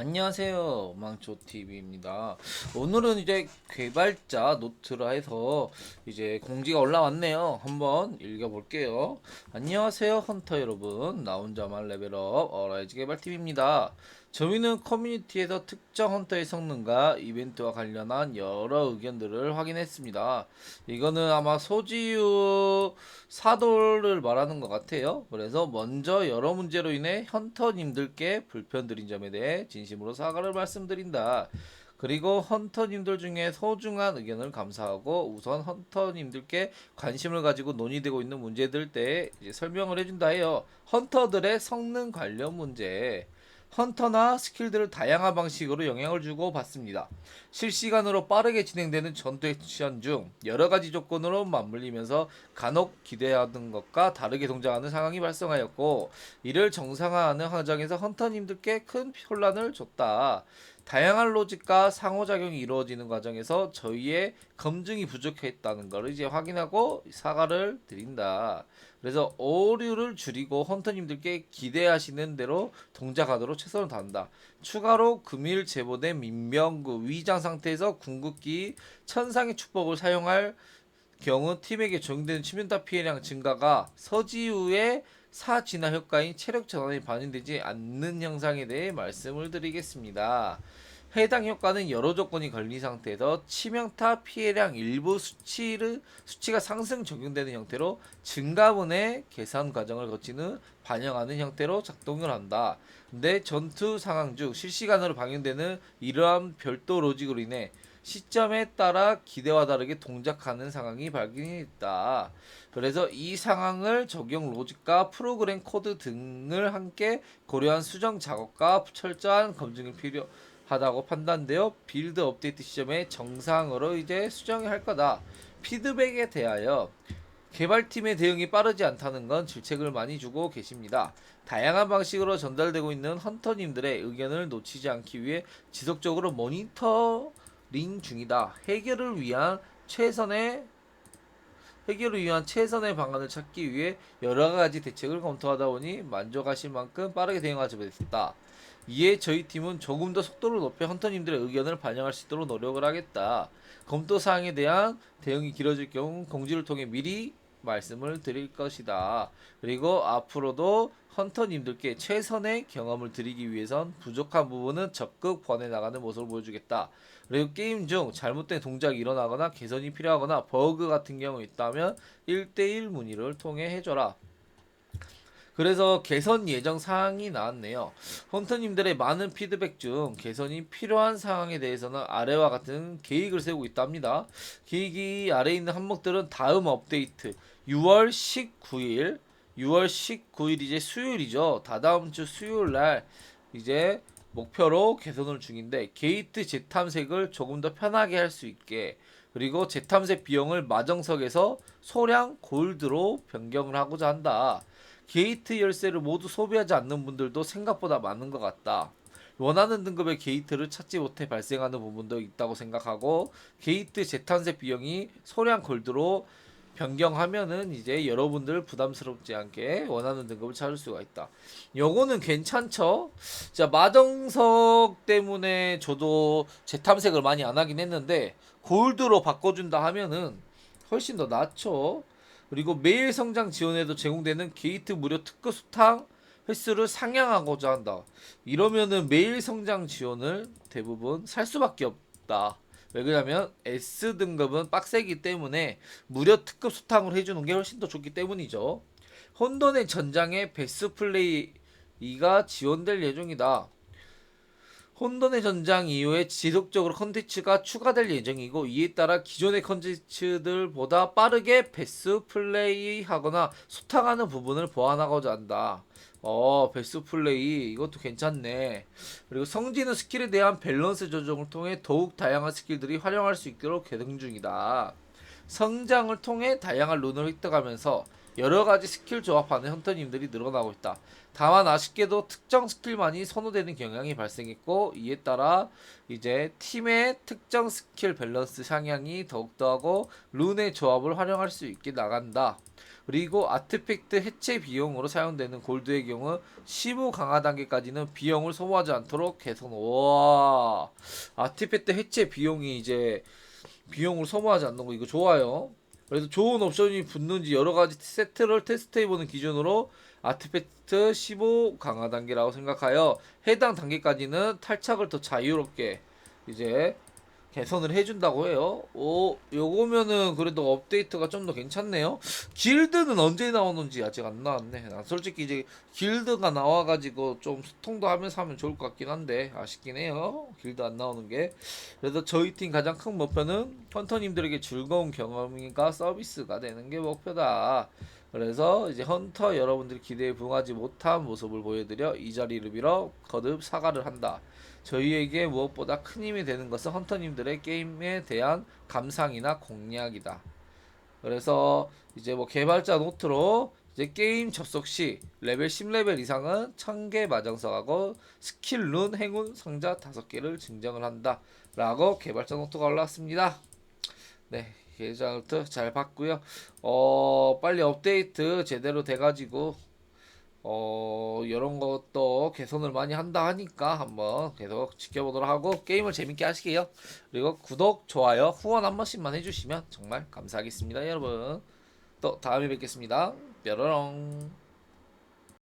안녕하세요. 망초TV입니다. 오늘은 이제 개발자 노트라 해서 이제 공지가 올라왔네요. 한번 읽어볼게요. 안녕하세요, 헌터 여러분. 나 혼자만 레벨업 어라이즈 개발팀입니다. 저희는 커뮤니티에서 특정 헌터의 성능과 이벤트와 관련한 여러 의견들을 확인했습니다. 이거는 아마 소지유 사도를 말하는 것 같아요. 그래서 먼저 여러 문제로 인해 헌터님들께 불편드린 점에 대해 진 심으로 사과를 말씀드린다. 그리고 헌터님들 중에 소중한 의견을 감사하고 우선 헌터님들께 관심을 가지고 논의되고 있는 문제들 때 이제 설명을 해준다 해요. 헌터들의 성능 관련 문제. 헌터나 스킬들을 다양한 방식으로 영향을 주고 받습니다. 실시간으로 빠르게 진행되는 전투 액션 중 여러 가지 조건으로 맞물리면서 간혹 기대하던 것과 다르게 동작하는 상황이 발생하였고 이를 정상화하는 과정에서 헌터님들께 큰 혼란을 줬다. 다양한 로직과 상호작용이 이루어지는 과정에서 저희의 검증이 부족했다는 것을 이제 확인하고 사과를 드린다. 그래서 오류를 줄이고 헌터님들께 기대하시는 대로 동작하도록 최선을 다한다. 추가로 금일 제보된 민병구 위장 상태에서 궁극기 천상의 축복을 사용할 경우 팀에게 적용되는 치명타 피해량 증가가 서지후의 사진화 효과인 체력 전환이 반영되지 않는 형상에 대해 말씀을 드리겠습니다. 해당 효과는 여러 조건이 걸린 상태에서 치명타 피해량 일부 수치를 수치가 상승 적용되는 형태로 증가분의 계산 과정을 거치는 반영하는 형태로 작동을 한다. 근데 전투 상황 중 실시간으로 방영되는 이러한 별도 로직으로 인해 시점에 따라 기대와 다르게 동작하는 상황이 발견했다. 그래서 이 상황을 적용 로직과 프로그램 코드 등을 함께 고려한 수정 작업과 철저한 검증이 필요하다고 판단되어 빌드 업데이트 시점에 정상으로 이제 수정할 거다. 피드백에 대하여 개발팀의 대응이 빠르지 않다는 건 질책을 많이 주고 계십니다. 다양한 방식으로 전달되고 있는 헌터님들의 의견을 놓치지 않기 위해 지속적으로 모니터 링 중이다. 해결을 위한 최선의 해결을 위한 최선의 방안을 찾기 위해 여러 가지 대책을 검토하다 보니 만족하실 만큼 빠르게 대응하지 못했다. 이에 저희 팀은 조금 더 속도를 높여 헌터님들의 의견을 반영할 수 있도록 노력을 하겠다. 검토 사항에 대한 대응이 길어질 경우 공지를 통해 미리 말씀을 드릴 것이다. 그리고 앞으로도 헌터님들께 최선의 경험을 드리기 위해선 부족한 부분은 적극 번해 나가는 모습을 보여주겠다. 그리고 게임 중 잘못된 동작이 일어나거나 개선이 필요하거나 버그 같은 경우 있다면 1대1 문의를 통해 해줘라. 그래서 개선 예정 사항이 나왔네요. 헌터님들의 많은 피드백 중 개선이 필요한 사항에 대해서는 아래와 같은 계획을 세우고 있답니다. 계획이 아래에 있는 항목들은 다음 업데이트 6월 19일 6월 19일 이제 수요일이죠. 다다음 주 수요일 날 이제 목표로 개선을 중인데 게이트 재탐색을 조금 더 편하게 할 수 있게 그리고 재탐색 비용을 마정석에서 소량 골드로 변경을 하고자 한다. 게이트 열쇠를 모두 소비하지 않는 분들도 생각보다 많은 것 같다. 원하는 등급의 게이트를 찾지 못해 발생하는 부분도 있다고 생각하고 게이트 재탄색 비용이 소량 골드로 변경하면은 이제 여러분들 부담스럽지 않게 원하는 등급을 찾을 수가 있다. 요거는 괜찮죠? 자, 마정석 때문에 저도 재탐색을 많이 안 하긴 했는데 골드로 바꿔준다 하면은 훨씬 더 낫죠. 그리고 매일 성장 지원에도 제공되는 게이트 무료 특급 수탕 횟수를 상향하고자 한다. 이러면은 매일 성장 지원을 대부분 살 수밖에 없다. 왜 그러냐면 S 등급은 빡세기 때문에 무료 특급 수탕을 해주는 게 훨씬 더 좋기 때문이죠. 혼돈의 전장의 베스 플레이가 지원될 예정이다. 혼돈의 전장 이후에 지속적으로 컨텐츠가 추가될 예정이고 이에 따라 기존의 컨텐츠들보다 빠르게 베스 플레이하거나 소탕하는 부분을 보완하고자 한다. 어, 베스 플레이 이것도 괜찮네. 그리고 성지는 스킬에 대한 밸런스 조정을 통해 더욱 다양한 스킬들이 활용할 수 있도록 개선 중이다. 성장을 통해 다양한 룬을 획득하면서 여러 가지 스킬 조합하는 헌터님들이 늘어나고 있다. 다만 아쉽게도 특정 스킬만이 선호되는 경향이 발생했고 이에 따라 이제 팀의 특정 스킬 밸런스 상향이 더욱더 하고 룬의 조합을 활용할 수 있게 나간다. 그리고 아트팩트 해체 비용으로 사용되는 골드의 경우 15 강화 단계까지는 비용을 소모하지 않도록 개선. 와 아트팩트 해체 비용이 이제 비용을 소모하지 않는 거 이거 좋아요. 그래서 좋은 옵션이 붙는지 여러 가지 세트를 테스트해보는 기준으로 아트팩트 15 강화 단계라고 생각하여 해당 단계까지는 탈착을 더 자유롭게 이제 개선을 해준다고 해요. 오, 요거면은 그래도 업데이트가 좀 더 괜찮네요. 길드는 언제 나오는지 아직 안 나왔네. 난 솔직히 이제 길드가 나와가지고 좀 소통도 하면서 하면 좋을 것 같긴 한데 아쉽긴 해요. 길드 안 나오는 게. 그래서 저희 팀 가장 큰 목표는 헌터님들에게 즐거운 경험과 서비스가 되는 게 목표다. 그래서 이제 헌터 여러분들이 기대에 부응하지 못한 모습을 보여드려 이 자리를 빌어 거듭 사과를 한다. 저희에게 무엇보다 큰 힘이 되는 것은 헌터님들의 게임에 대한 감상이나 공략이다. 그래서 이제 뭐 개발자 노트로 이제 게임 접속 시 레벨 10레벨 이상은 1000개 마정석하고 스킬 룬 행운 상자 5개를 증정을 한다. 라고 개발자 노트가 올라왔습니다. 네, 개발자 노트 잘 봤고요. 어, 빨리 업데이트 제대로 돼가지고 어 이런 것도 개선을 많이 한다 하니까 한번 계속 지켜보도록 하고 게임을 재밌게 하시게요. 그리고 구독, 좋아요, 후원 한 번씩만 해주시면 정말 감사하겠습니다, 여러분. 또 다음에 뵙겠습니다. 뾰로롱.